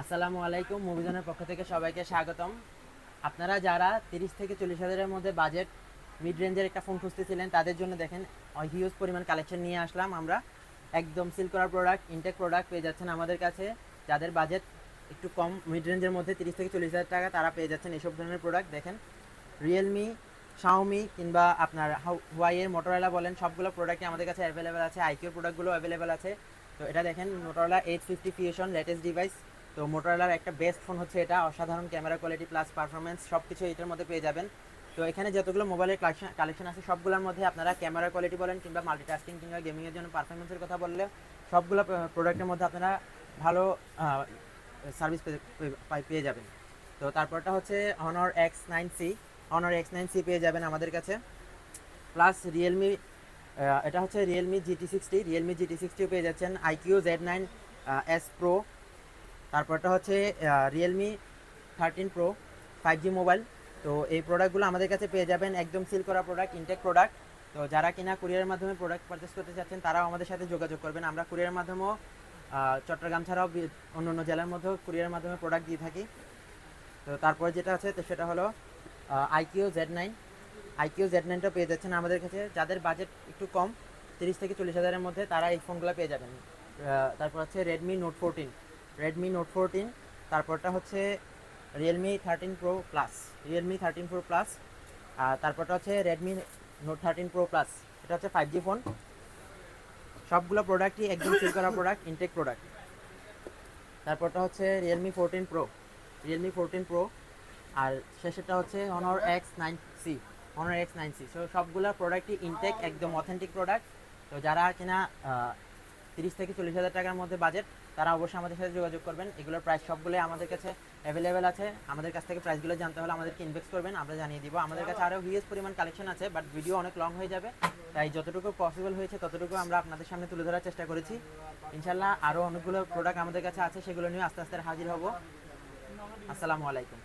আসসালামু আলাইকুম, মুভিজনের পক্ষ থেকে সবাইকে স্বাগতম। আপনারা যারা তিরিশ থেকে চল্লিশ হাজারের মধ্যে বাজেট মিড রেঞ্জের একটা ফোন খুঁজতেছিলেন, তাদের জন্য দেখেন হিউজ পরিমাণ কালেকশন নিয়ে আসলাম আমরা। একদম সিল করার প্রোডাক্ট ইনটেক প্রোডাক্ট পেয়ে যাচ্ছেন আমাদের কাছে। যাদের বাজেট একটু কম মিড রেঞ্জের মধ্যে তিরিশ থেকে চল্লিশ হাজার টাকা, তারা পেয়ে যাচ্ছেন এইসব ধরনের প্রোডাক্ট দেখেন রিয়েলমি শাওমি কিংবা আপনার হুয়াইয়ের মোটরোলা বলেন, সবগুলো প্রোডাক্টই আমাদের কাছে অ্যাভেলেবেল আছে। আইকিউর প্রোডাক্টগুলো অ্যাভেলেবেল আছে। তো এটা দেখেন Motorola eight fifty fusion latest device তো মোটরোলার একটা বেস্ট ফোন হচ্ছে এটা, অসাধারণ ক্যামেরা কোয়ালিটি প্লাস পারফরমেন্স সব কিছু এটার মধ্যে পেয়ে যাবেন। তো এখানে যতগুলো মোবাইলের কালেকশন আছে, সবগুলোর মধ্যে আপনারা ক্যামেরা কোয়ালিটি বলেন কিংবা মাল্টিটাস্কিং কিংবা গেমিংয়ের জন্য পারফরমেন্সের কথা বললে, সবগুলো প্রোডাক্টের মধ্যে আপনারা ভালো সার্ভিস পেয়ে যাবেন। তো তারপরটা হচ্ছে Honor X nine C Honor X nine C পেয়ে যাবেন আমাদের কাছে। প্লাস রিয়েলমি এটা হচ্ছে Realme GT sixty Realme GT সিক্সটিও পেয়ে যাচ্ছেন। IQOO Z nine S pro তারপরটা হচ্ছে Realme thirteen pro five G mobile তো এই প্রোডাক্টগুলো আমাদের কাছে পেয়ে যাবেন, একদম সিল করা প্রোডাক্ট ইনটেক প্রোডাক্ট তো যারা কিনা কুরিয়ারের মাধ্যমে প্রোডাক্ট পারচেস করতে চাচ্ছেন, তারাও আমাদের সাথে যোগাযোগ করবেন। আমরা কুরিয়ারের মাধ্যমেও চট্টগ্রাম ছাড়াও অন্য অন্য জেলার মধ্যেও কুরিয়ারের মাধ্যমে প্রোডাক্ট দিয়ে থাকি। তো তারপরে যেটা আছে, তো সেটা হলো iQOO Z nine iQOO Z নাইনটা পেয়ে যাচ্ছেন আমাদের কাছে। যাদের বাজেট একটু কম, তিরিশ থেকে চল্লিশ হাজারের মধ্যে, তারা এই ফোনগুলো পেয়ে যাবেন। তারপর হচ্ছে Redmi note fourteen Redmi note fourteen তারপরটা হচ্ছে Realme thirteen pro plus Realme thirteen pro plus আর তারপরটা হচ্ছে Redmi note thirteen pro plus এটা হচ্ছে ফাইভ জি ফোন সবগুলো প্রোডাক্টই একদম সিল করা প্রোডাক্ট ইনটেক প্রোডাক্ট তারপরটা হচ্ছে Realme fourteen pro Realme fourteen pro আর শেষেরটা হচ্ছে Honor X nine C Honor X nine C so সবগুলো প্রোডাক্টই ইনটেক একদম অথেন্টিক প্রোডাক্ট তো যারা কিনা তিরিশ থেকে চল্লিশ হাজার টাকার মধ্যে বাজেট তারা অবশ্যই আমাদের সাথে যোগাযোগ করবেন। এগুলোর প্রাইস সবগুলোই আমাদের কাছে অ্যাভেলেবেল আছে। আমাদের কাছ থেকে প্রাইসগুলো জানতে হলে আমাদেরকে ইনভেস্ট করবেন, আমরা জানিয়ে দিব। আমাদের কাছে আরও হিউজ পরিমাণ কালেকশন আছে বাট ভিডিও অনেক লং হয়ে যাবে। তাই যতটুকু পসিবল হয়েছে, ততটুকু আমরা আপনাদের সামনে তুলে ধরার চেষ্টা করেছি। ইনশাল্লাহ আরও অনেকগুলো প্রোডাক্ট আমাদের কাছে আছে, সেগুলো নিয়ে আস্তে আস্তে হাজির হব। আসসালামু আলাইকুম।